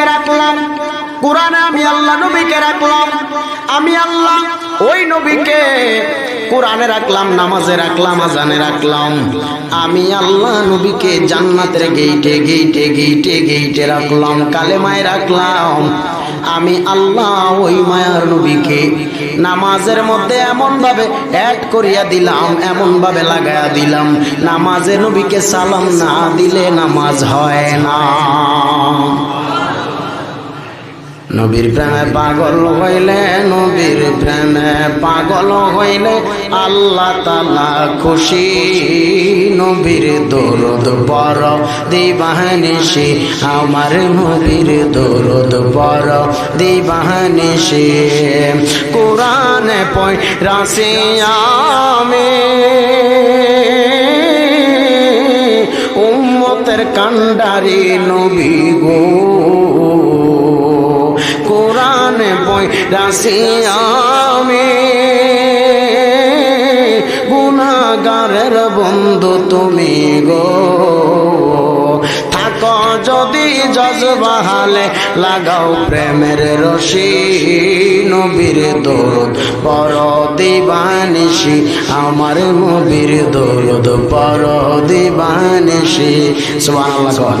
নবীকে রাখলাম, কোরআনে আমি আল্লাহ নবীকে রাখলাম, আমি আল্লাহ ওই নবীকে কোরআনে রাখলাম, নামাজে রাখলাম, আজানে রাখলাম। আমি আল্লাহ নবীকে জান্নাতের গেইটে গেইটে গেইটে গেইটে রাখলাম, কালেমায় রাখলাম। আমি আল্লাহ ওই মায়ার নবীকে নামাজের মধ্যে এমন ভাবে অ্যাড করিয়া দিলাম এমন ভাবে লাগাইয়া দিলাম। নামাজে নবীকে সালাম না দিলে নামাজ হয় না। নবীর প্রেমে পাগল হইলে, নবীর প্রেমে পাগল হইলে আল্লাহ তালা খুশি। নবীর দরদ পর দিবাহানিসি আমার নবীর দরদ পর দিবাহানিসি কোরআনে পয় রাশি আমি। উম্মতের কান্ডারি নবী গো। বই রাশি আমি। গুণাগারের বন্ধু তুমি গো। থাক যদি জজবাহালে, লাগাও প্রেমের রশি। নবীর দরদ পর দিবানিসি আমার নবীর দরদ পর দিবানিসি কন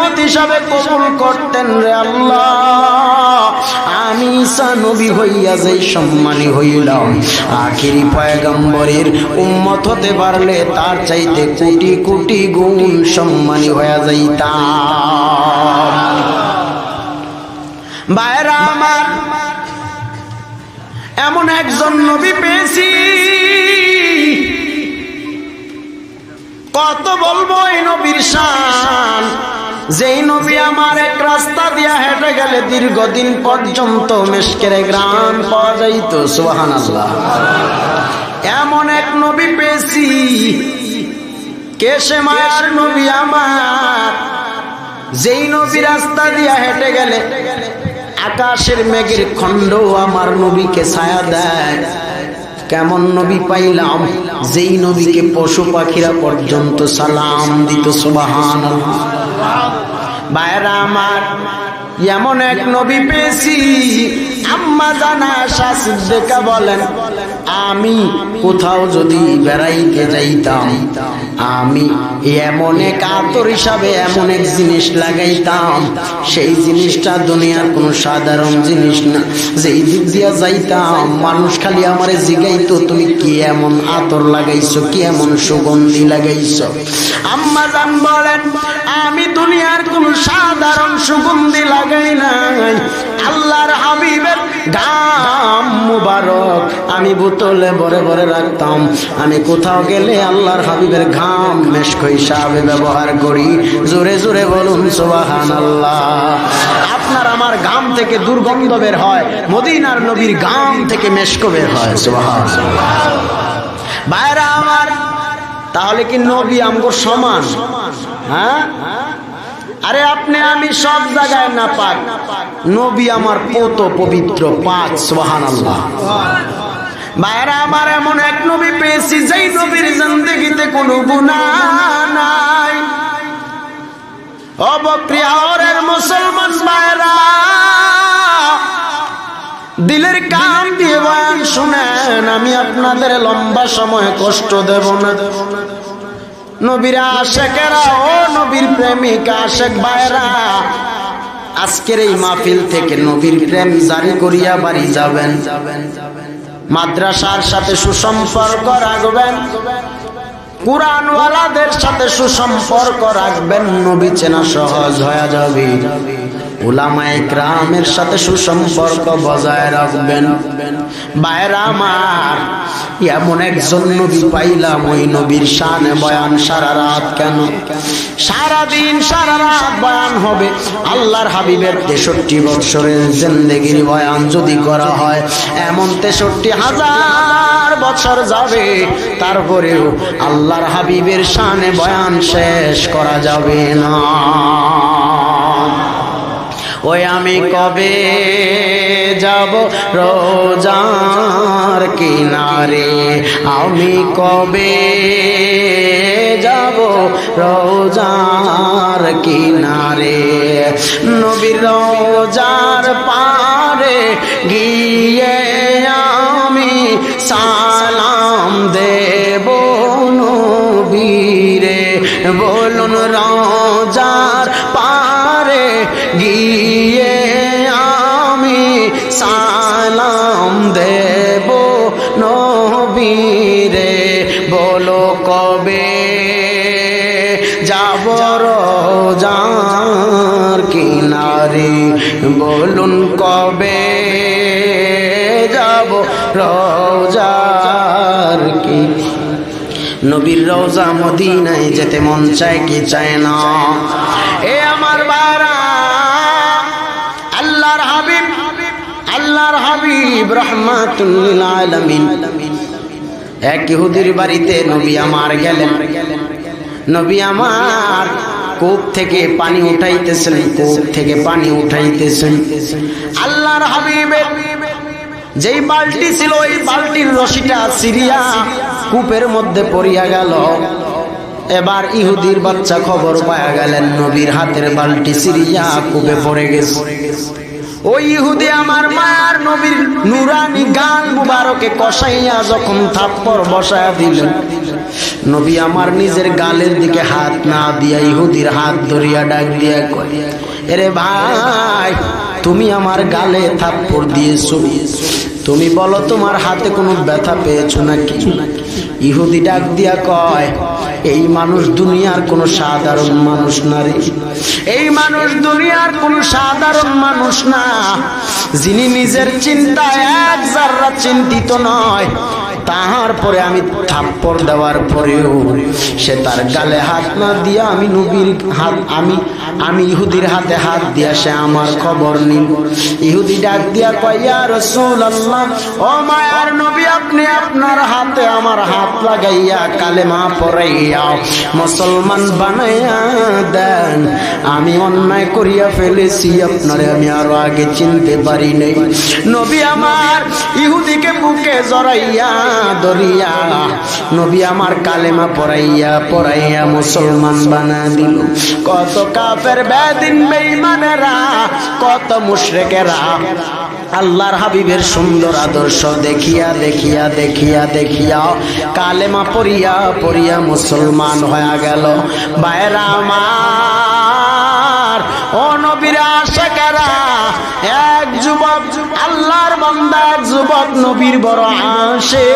উম্মত হিসাবে কবুল করতেন রে আল্লাহ। আমি ঈসা হইয়া যেই সম্মানী হইলাম, আখেরি পয়গম্বরের উম্মত হতে পারলে তার চাইতে কোটি কোটি গুণ সম্মানী হয়ে যাইতাম। বাইরা আমার, এমন একজন নবী পেয়েছি, কত বলব এই নবীর শান। যেই নবী আমার এক রাস্তা দিয়া হেঁটে গেলে দীর্ঘদিন পর্যন্ত মেশকের গ্রাম পাওয়া যাইতো সুবাহান আল্লাহ এমন এক নবী পেয়েছি কেসে মায়ার নবী আমার? যেই নবী রাস্তা দিয়া হেঁটে গেলে আকাশের মেঘের খণ্ড আমার নবীকে ছায়া দেয়। কেমন নবী পাইলাম, যেই নবীকে পশু পাখিরা পর্যন্ত সালাম দিত সুবাহান আমার এমন এক নবী পেয়েছি। আম্মা জানা শাসিদ্দেকা বলেন আমি কোথাও যদি বেড়াইতে যাইতাম, আমি এমন এক আতর হিসাবে এমন এক জিনিস লাগাইতাম। সেই জিনিসটা দুনিয়ার কোনো সাধারণ জিনিস না। যেই দিক দিয়া যাইতাম, মানুষ খালি আমারে জিগাইতো, তুমি কি এমন আতর লাগাইছো? কি এমন সুগন্ধি লাগাইছো? আম্মা জান বলেন, আমি দুনিয়ার কোন সাধারণ সুগন্ধি লাগাই নাই। আল্লাহর হাবিবের গাম মুবারক। আমি বোতলে ভরে ভরে রাখতাম। আমি কোথাও গেলে আল্লাহর হাবিবের ঘাম মেশক হিসাবে ব্যবহার করি। জোরে জোরে বলুন সোবাহান আল্লাহ আপনার আমার গাম থেকে দুর্গন্ধ বের হয়, মদিনার নবীর গাম থেকে মেশক বের হয় সোবাহান ভাইরা আমার, তাহলে কি নবী আমগো সমান? হ্যাঁ? আরে আপনি, আমি সব জায়গায় না পাক নবী আমার পোত পবিত্র পাক সোহান আল্লাহ ভাইরা আমার এমন এক নবী পেয়েছি, যেই নবীর জিন্দগিতে কোনো গুণা নাই। অবক্রিয়ারের মুসলমান ভাইরা দিলের কাম দিয়ে শুনেন, আমি আপনাদের লম্বা সময় কষ্ট দেব না। নবীর শেখেরা ও নবীর প্রেমিক আশেক ভাইরা আজকের এই মাহফিল থেকে নবীর প্রেম জারি করিয়া বাড়ি যাবেন। মাদ্রাসার সাথে সুসম্পর্ক রাখবেন। কোরআনওয়ালাদের সাথে সুসম্পর্ক রাখবেন। নবী চেনা সহজ হয়ে যাবে। উলামায়ে ক্রামের সাথে সুসম্পর্ক বজায় রাখবেন। আমার, এমন একজন নবী পাইলাম, ওই নবীর শানে বয়ান সারা রাত কেন? সারা দিন সারা রাত বয়ান হবে। আল্লাহর হাবিবের তেষট্টি বৎসরের জিন্দেগির বয়ান যদি করা হয়, এমন তেষট্টি হাজার বছর যাবে, তারপরেও আল্লাহর হাবিবের শানে বয়ান শেষ করা যাবে না। ওই আমি কবে যাব রোজার কিনারে? আমি কবে যাব রোজার কিনারে? নবীর রোজার পারে গিয়ে আমি সালাম কিনারে বলুন কবে যাব রোজার কি? নবীর রওজা মদিনায় যেতে মন চায় কি চায় না? এ আমার বারা, আল্লাহর হাবিব আল্লাহর হাবিব রহমাতুল্লিল আলামিন। এক ইহুদির বাড়িতে নবী আমার গেলেন। নবী আমার কূপ থেকে পানি উঠাইতেছেন, কূপ থেকে পানি উঠাইতেছেন। আল্লাহর হাবিবের যেই বালতি ছিল, ওই বালতির রশিটা সিরিয়া কূপের মধ্যে পড়িয়া গেল। এবার ইহুদির বাচ্চা খবর পায়া গেলেন, নবীর হাতের বালতি সিরিয়া কূপে পড়ে গেছে। ওই ইহুদি, আমার মায়ার নবীর নুরানি গান মুবারকে কষাইয়া যখন থাপ্পড় বসায়া দিলেন নবী আমার নিজের গালের দিকে হাত না দিয়া ইহুদির হাত ধরিয়া ডাক দিয়া কয়, এরে ভাই, তুমি আমার গালে থাপ্পড় দিয়েছ। তুমি বলো তোমার হাতে কোনো ব্যথা পেয়েছ নাকি? ইহুদি ডাক দিয়া কয়, এই মানুষ দুনিয়ার কোনো সাধারণ মানুষ না রে। এই মানুষ দুনিয়ার কোনো সাধারণ মানুষ না। যিনি নিজের চিন্তায় এক যার্রা চিন্তিত নয় তাহার পরে আমি থাপ্পড় দেওয়ার পরেও সে তার গালে হাত না দিয়া আমি নবীর হাত, আমি আমি ইহুদির হাতে হাত দিয়া সে আমার খবর নিল। ইহুদি ডাক দিয়া কয়া রসুল আল্লাহ ও মায়ার নবী, আপনি আপনার হাতে আমার হাত লাগাইয়া কালে কালেমা পড়াইয়া মুসলমান বানাইয়া দেন। আমি অন্যায় করিয়া ফেলেছি, আপনারে আমি আরও আগে চিনতে পারি নাই। নবী আমার ইহুদিকে বুকে জড়াইয়া দরিয়া। নবী আমার কালেমা পড়াইয়া পড়াইয়া মুসলমান বানা দিল। কত কাফের বেদিন বেঈমানেরা, কত মুশরিকেরা। আল্লাহর হাবিবের সুন্দর আদর্শ দেখিয়া দেখিয়া দেখিয়া দেখিয়া কালেমা পড়িয়া পড়িয়া মুসলমান হয়ে গেল। বাইরা আমার ও নবীর আশেকেরা, এক যুবক, আল্লাহর বান্দা, যুবক নবীর বড় আসে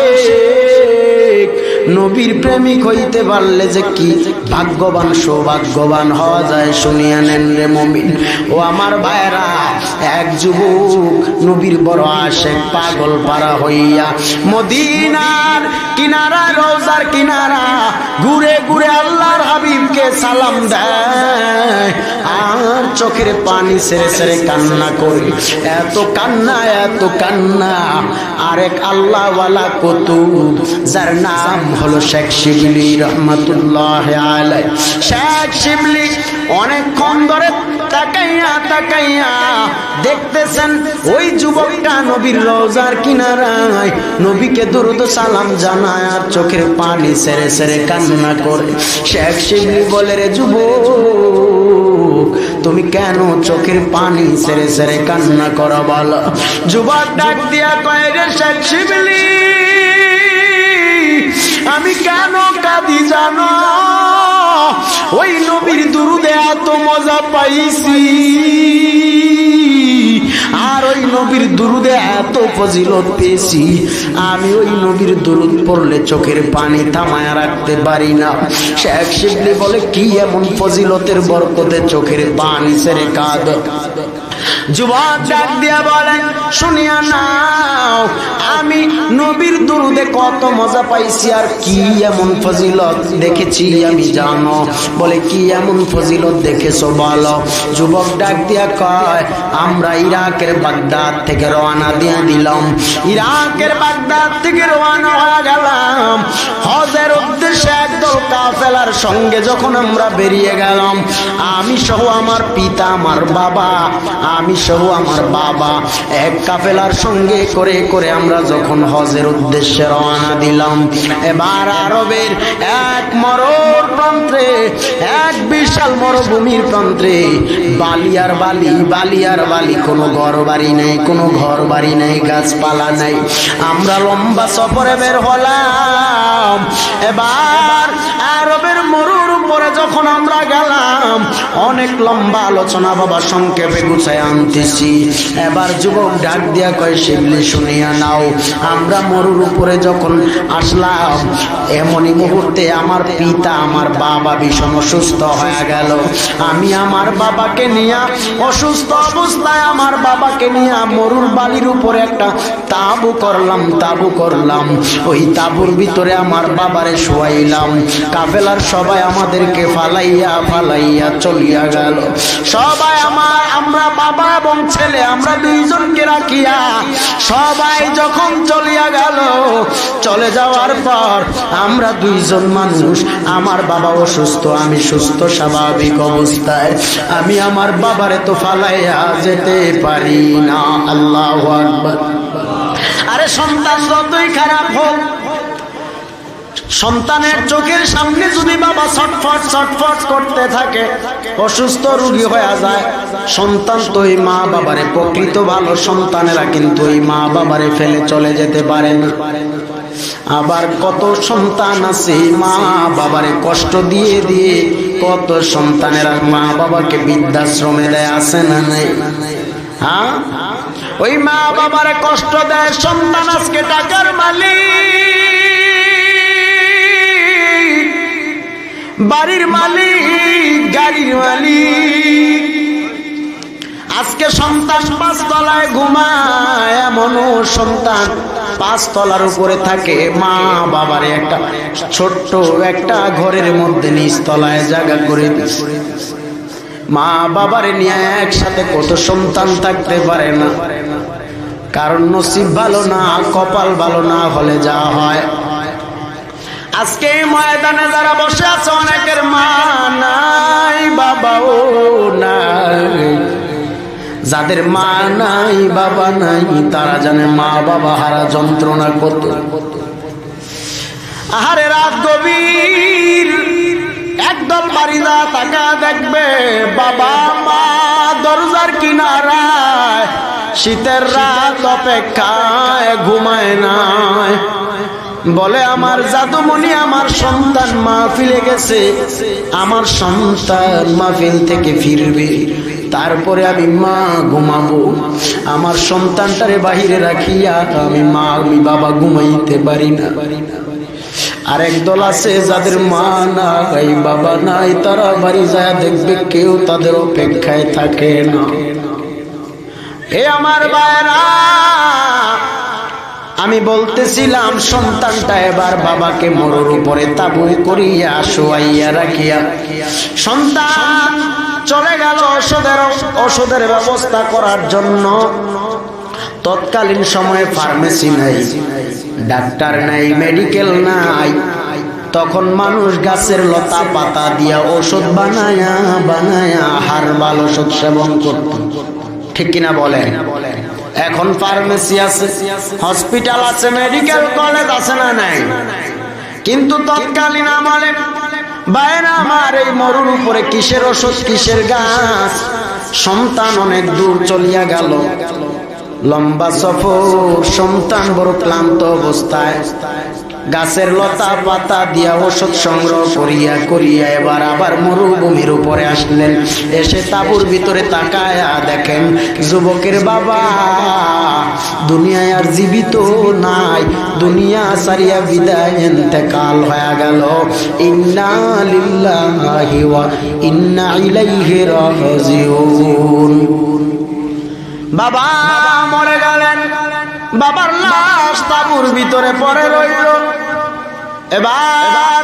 নবীর প্রেমিক হইতে পারলে যে কি ভাগ্যবান, সৌভাগ্যবান হওয়া যায়, শুনিয়া নেন রে মমিন। ও আমার ভাইরা এক যুবক, নবীর বড় আসে পাগল পারা হইয়া মদিনার কিনারা রোজার কিনারা ঘুরে ঘুরে আল্লাহর হাবিবকে সালাম দেয়। আর চোখের পানি সেরে সেরে কান্না করি। এত কান্না এত কান্না। আরেক আল্লাহওয়ালা কতু যার নাম হলো শেখ শিবলি রহমতুল্লাহ আলাই শেখ শিবলি অনেকক্ষণ ধরে তাকাইয়া তাকাইয়া দেখতেছেন, ওই যুবকটা নবীর রোজার কিনারায় নবীকে দুরুদ সালাম জানায় আর চোখের পানি সেরে সেরে কান্না করে। শেখ শিবলি বলে, রে যুবক, তুমি কেন চোখের পানি সেরে সেরে কান্না করো বলো? যুবক ডাক দিয়া কয়, রে শেখ শিবলি, আমি কেন কাঁদি জানো? ওই নবীর দুরুদে এত মজা পাইছি। আর ওই নবীর দুরুদে এত ফজিলত পেয়েছি। আমি ওই নবীর দুরুদ পড়লে চোখের পানি থামায় রাখতে পারি না। শেখ শিবলি বলে, কি এমন ফজিলতের বরকতে চোখের পানি সেরে কাঁদ? যুবক ডাক দিয়া বলেন, শুনিয়া নাও, আমি নবীর দুরুদে কত মজা পাইছি, আর কি এমন ফজিলত দেখেছি আমি জানো। বলে, কি এমন ফজিলত দেখেছ বলো? যুবক ডাক দিয়া কয়, আমরা ইরাকের বাগদাদ থেকে রওনা দিয়া দিলাম। ইরাকের বাগদাদ থেকে রওনা হয়ে গেলাম। হজের উদ্দেশ্যে একদল কাফেলার সঙ্গে যখন আমরা বেরিয়ে গেলাম, আমি সহ আমার পিতা, আমার বাবা, আমি সহ আমার বাবা। এক কাফেলার সঙ্গে করে করে আমরা যখন হজের উদ্দেশ্যে রওনা দিলাম, এবার আরবের এক মরর প্রান্তে, এক বিশাল মরুভূমির প্রান্তে, বালিয়ার বালি বালিয়ার বালি, কোনো ঘর বাড়ি নেই, কোনো ঘর বাড়ি নেই, গাছপালা নেই। আমরা লম্বা সফরে বের হলাম যখন আমরা গেলাম, অনেক লম্বা আলোচনা বাবা সংক্ষেপে গুছায় আনতেছি। এবার যুবক ডাক দিয়া কয় সেগুলি শুনিয়া নাও, আমরা মরুর উপরে যখন আসলাম, এমনই মুহূর্তে আমার পিতা, আমার বাবা ভীষণ অসুস্থ হয়ে গেল। আমি আমার বাবাকে নিয়ে অসুস্থ অবস্থায়, আমার বাবাকে নিয়ে মরুর বালির উপরে একটা তাবু করলাম তাবু করলাম। ওই তাবুর ভিতরে আমার বাবারে শোয়াইলাম। কাফেলার সবাই আমাদেরকে ফালাইয়া ফালাইয়া চলিয়া গেল। সবাই আমার আমরা বাবা এবং ছেলে, আমরা দুইজনকে রাখিয়া সবাই যখন চলিয়া গেল, চলে যাওয়ার পর আমরা দুইজন মানুষ, আমার বাবা অসুস্থ, আমি সুস্থ, স্বাভাবিক অবস্থায়। আমি আমার বাবারে তো ফালাইয়া যেতে পারি না, আল্লাহ আরে সন্তান যতই খারাপ হোক সন্তানের চোখের সামনে যদি বাবা ছটফট ছটফট করতে থাকে, অসুস্থ রুগী হয়ে যায়। সন্তান তো এই মা বাবারে, প্রকৃত ভালো সন্তানেরা কিন্তু এই মা বাবারে ফেলে চলে যেতে পারে না। আবার কত সন্তান আছে মা বাবারে কষ্ট দিয়ে দিয়ে কত সন্তানেরা মা বাবাকে বৃদ্ধাশ্রমে দেয় আসে না নেই? হ্যাঁ? ওই মা বাবারে কষ্ট দেয়, সন্তান আজকে টাকার মালিক। বাড়ির মালিক, গাড়ির মালিক। আজকে সন্তান পাঁচ তলায় ঘুমায়, এমনও সন্তান পাঁচ তলার উপরে থাকে। মা বাবার একটা ছোট্ট একটা ঘরের মধ্যে নিচতলায় জায়গা করে মা বাবারে নিয়ে একসাথে কত সন্তান থাকতে পারে না। কারণ নসিব ভালো না, কপাল ভালো না হলে যা হয়। আজকে ময়দানে যারা বসে আছে, অনেকের মা নাই, বাবাও নাই। যাদের মা নাই, বাবা নাই, তারা জানে মা, বাবা হারা যন্ত্রণা কত। আহারে রাত গভীর, একদল বাড়িদা তাকা দেখবে, বাবা মা দরজার কিনারায়, শীতের রাত অপেক্ষায় ঘুমায় নাই। বলে, আমার জাদুমণি, আমার সন্তান মাহফিলে গেছে। আমার সন্তান মাহফিল থেকে ফিরবে। তারপরে আমি মা ঘুমাবো। আমার সন্তানটারে বাহিরে রাখিয়া আমি মা, আমি বাবা ঘুমাইতে পারি না। আরেক দল আছে যাদের মা নাই, বাবা নাই, তারা বাড়ি যায়, দেখবে কেউ তাদের অপেক্ষায় থাকে না। হে আমার বায়রা আমি বলতেছিলাম, সন্তানটা এবার বাবাকে মরুর উপরে তাবু করিয়া শোয়াইয়া রাখিয়া। সন্তান, চলে গেল ওষুধের ওষুধের ব্যবস্থা করার জন্য। তৎকালীন সময়ে ফার্মেসি নাই, ডাক্তার নাই, মেডিকেল নাই। তখন মানুষ গাছের লতা পাতা দিয়া ওষুধ বানায়া বানায়া হারবাল ওষুধ সেবন করত। ঠিক কিনা বলেন? এখন ফার্মেসি আছে হসপিটাল আছে মেডিকেল কলেজ আছে না নাই? কিন্তু তৎকালীন আমলে বাইরে আমার এই মরুর উপরে কিসের ওষুধ, কিসের গাছ? সন্তান অনেক দূর চলিয়া গেল। লম্বা সফর, সন্তান বড় ক্লান্ত অবস্থায়। গাছের লতা পাতা দিয়া ওষুধ সংগ্রহ করিয়া করিয়া এবার আবার মরুভূমির উপরে আসলেন। এসে তাবুর ভিতরে তাকায়া দেখেন যুবকের বাবা, দুনিয়ায় আর জীবিত নাই, দুনিয়া সারিয়া বিদায় এতেকাল হয়ে গেল। বাবা, মরে গেলেন। বাবার লাশ তাবুর ভিতরে পড়ে রইল। এবার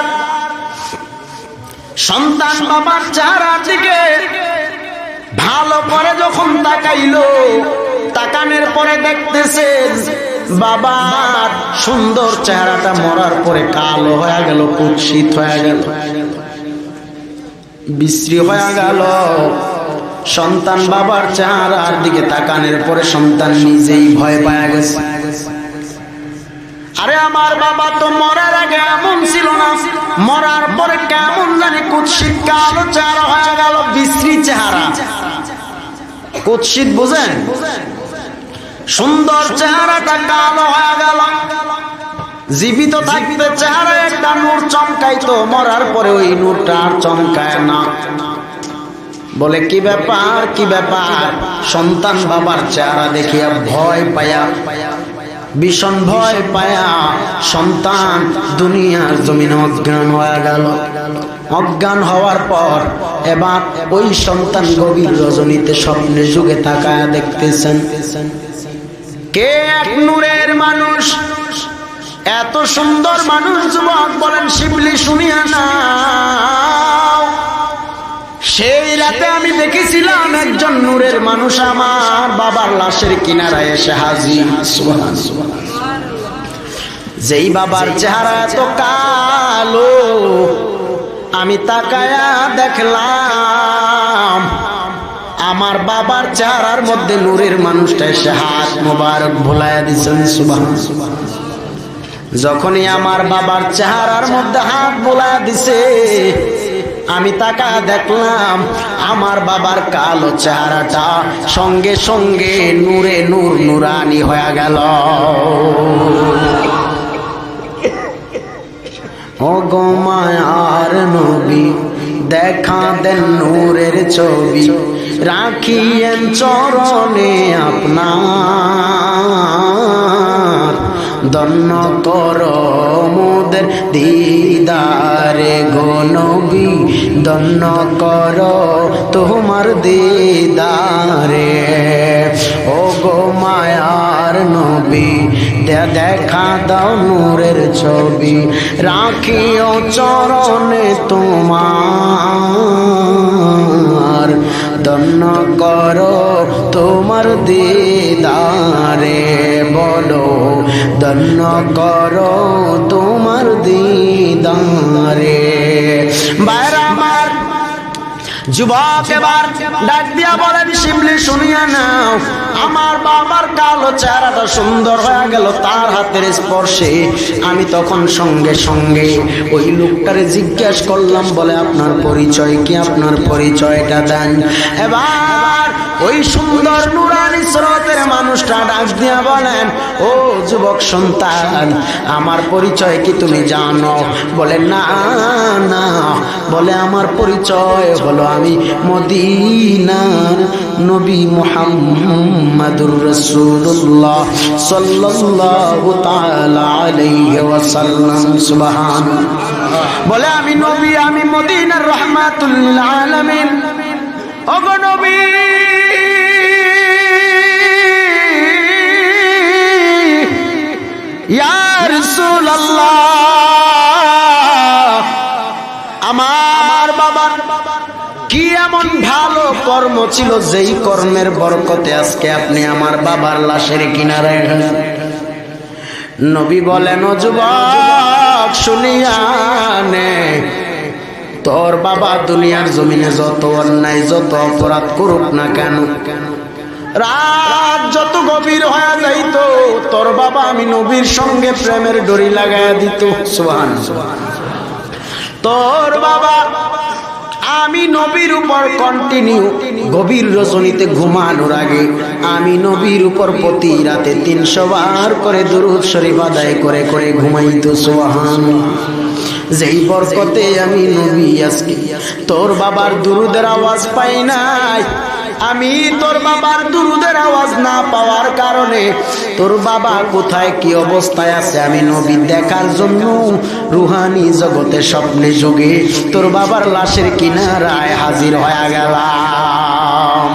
সন্তান বাবার চেহারার দিকে ভালো করে যখন তাকাইলো তাকানের পরে দেখতেছে বাবার সুন্দর চেহারাটা মরার পরে কালো হয়ে গেল, কুৎসিত হয়ে গেল, বিশ্রী হয়ে গেল। সন্তান বাবার চেহারার দিকে তাকানের পরে সন্তান নিজেই ভয় পায় গেছে। আরে আমার বাবা তো মরার আগে এমন ছিল না। মরার পরে কেমন জানি কুৎসিত কালো চেহারা হয়ে গেল, বিশ্রী চেহারা। কুৎসিত বুঝেন? সুন্দর চেহারাটা কালো হয়ে গেল। জীবিত থাকতে চেহারা একটা নূর চমকাইতো, মরার পরে ওই নূরটা আর চমকায় না। বলে, কি ব্যাপার কি ব্যাপার? সন্তান বাবার চেহারা দেখিয়া ভয় পায়া। ভীষণ ভয় পায়া সন্তান দুনিয়ার জমিনে অজ্ঞান হয়ে গেল। অজ্ঞান হওয়ার পর এবার ওই সন্তান গভীর রজনীতে স্বপ্নের যুগে তাকায় দেখতেছেন। কে এক নূরের মানুষ? এত সুন্দর মানুষ যুবক বলেন, শিবলি শুনিয়া না সেই রাতে আমি দেখেছিলাম একজন নূরের মানুষ আমার বাবার লাশের কিনারায় এসে হাজির। যেই বাবার চেহারা এত কালো, আমি তাকায়া দেখলাম, আমার বাবার চেহারার মধ্যে নূরের মানুষটা এসে হাত মোবারক ভোলায়া দিচ্ছেন সুবাহ যখনই আমার বাবার চেহারার মধ্যে হাত বোলা দিছে আমি তাকা দেখলাম আমার বাবার কালো চেহারাটা সঙ্গে সঙ্গে নূরে নূর নুরানি হয়ে গেল। ও গো নবী, দেখা দেন নূরের ছবি, রাখিয়েন চরণে আপনার। দন্ন কর মোদের দিদারে গো নবী, দন্ন কর তোমার দিদারে। ও গো মায়ার নবী দেখা দাও নূরের ছবি, রাখিও চরণে তোমার। দন্ন করো তোমার দিদারে বলো ধন্য করো তোমার দিদারে। যুবক এবার ডাক দিয়া বলেন শিবলি শুনিয়া নাও। আমার বাবার কালো চেহারাটা সুন্দর হয়ে গেল তার হাতের স্পর্শে। আমি তখন সঙ্গে সঙ্গে ওই লোকটারে জিজ্ঞেস করলাম, বলে, আপনার পরিচয় কি? আপনার পরিচয়টা দেন। এবার ওই সুন্দর নুরানি স্রোতের মানুষটা ডাক দিয়া বলেন, ও যুবক সন্তান, আমার পরিচয় কি তুমি জানো? বলে, না না। বলে, আমার পরিচয় হলো আমি মদিনার নবী মুহাম্মাদুর রাসূলুল্লাহ সাল্লাল্লাহু তাআলা আলাইহি ওয়াসাল্লাম, সুবহান। বলে, আমি নবী, আমি মদিনার রহমাতুল লিল আলামিন। ওগো নবী! ইয়া রাসূলুল্লাহ! এমন ভালো কর্ম ছিল, যেই কর্মের বরকতে আজকে আপনি আমার বাবার লাশের কিনারে নবী বলেন যুবক, শুনিয়া নে। তোর বাবা দুনিয়ার জমিনে যত অন্যায়, যত অপরাধ করুক না কেন? রাত যত গভীর হয়ে যাইত, তোর বাবা আমি নবীর সঙ্গে প্রেমের ডরি লাগাইয়া দিত। সোহান তোর বাবা আমি নবীর উপর কন্টিনিউ গভীর রজনীতে ঘুমানোর আগে আমি নবীর উপর প্রতি রাতে তিনশো বার করে দুরুদ শরীফ আদায় করে করে ঘুমাইতো সোহান যেই বরকতে আমি নবী আজকে, তোর বাবার দুরুদের আওয়াজ পাই নাই। আমি তোর বাবার দুরুদের আওয়াজ না পাওয়ার কারণে, তোর বাবা কোথায় কি অবস্থায় আছে আমি নবী দেখার জন্য রুহানি জগতে স্বপ্নে যুগে, তোর বাবার লাশের কিনারায় হাজির হয়ে গেলাম।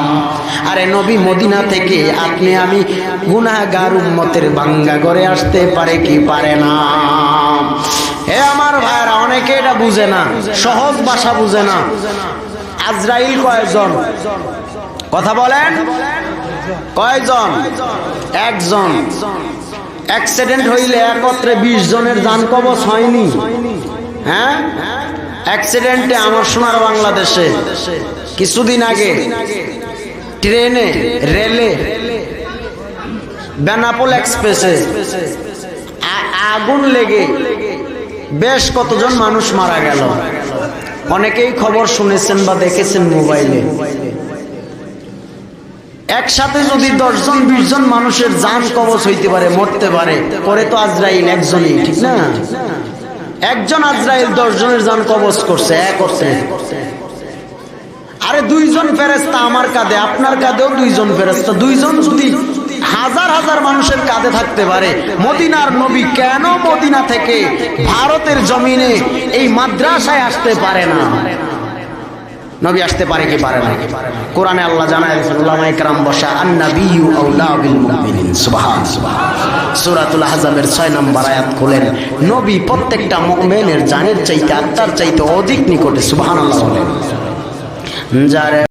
আরে নবী মদিনা থেকে আপনি আমি গুনাহগার উম্মতের বাঙ্গা করে আসতে পারে কি পারে না? হে আমার ভাইরা অনেকে এটা বুঝে না, সহজ ভাষা বুঝে না। আজরাইল কয়জন? কথা বলেন? কয়জন? একজন। অ্যাক্সিডেন্ট হইলে একত্রে বিশ জনের যান কবচ হয়নি। হ্যাঁ? অ্যাক্সিডেন্টে আমার সোনার বাংলাদেশে কিছুদিন আগে ট্রেনে, রেলে, বেনাপোল এক্সপ্রেসে আগুন লেগে বেশ কতজন মানুষ মারা গেল। অনেকেই খবর শুনেছেন বা দেখেছেন মোবাইলে। একসাথে যদি দশজন বিশ জন মানুষের যান কবচ হইতে পারে, মরতে পারে, পরে তো আজরাইল একজনই, ঠিক না? একজন আজরাইল দশ জনের যান কবচ করছে, এক অর্থে। আরে দুইজন ফেরেস্তা আমার কাঁধে, আপনার কাঁধেও দুইজন ফেরেস্তা দুইজন যদি হাজার হাজার মানুষের কাঁধে থাকতে পারে, মদিনার নবী কেন মদিনা থেকে ভারতের জমিনে এই মাদ্রাসায় আসতে পারে না? নবী আসতে পারে কি পারে না? কোরআনে আল্লাহ জানায় ইকরাম বসা আন্নাবিয়ু আউলা বিল মুমিনিন। সুবহান সূরাতুল আহজাবের 6 নম্বর আয়াত খুলেন, নবী প্রত্যেকটা মুমিনের জানের চাইতে, আত্মার চাইতে অধিক নিকটে, সুবহানাল্লাহ যারে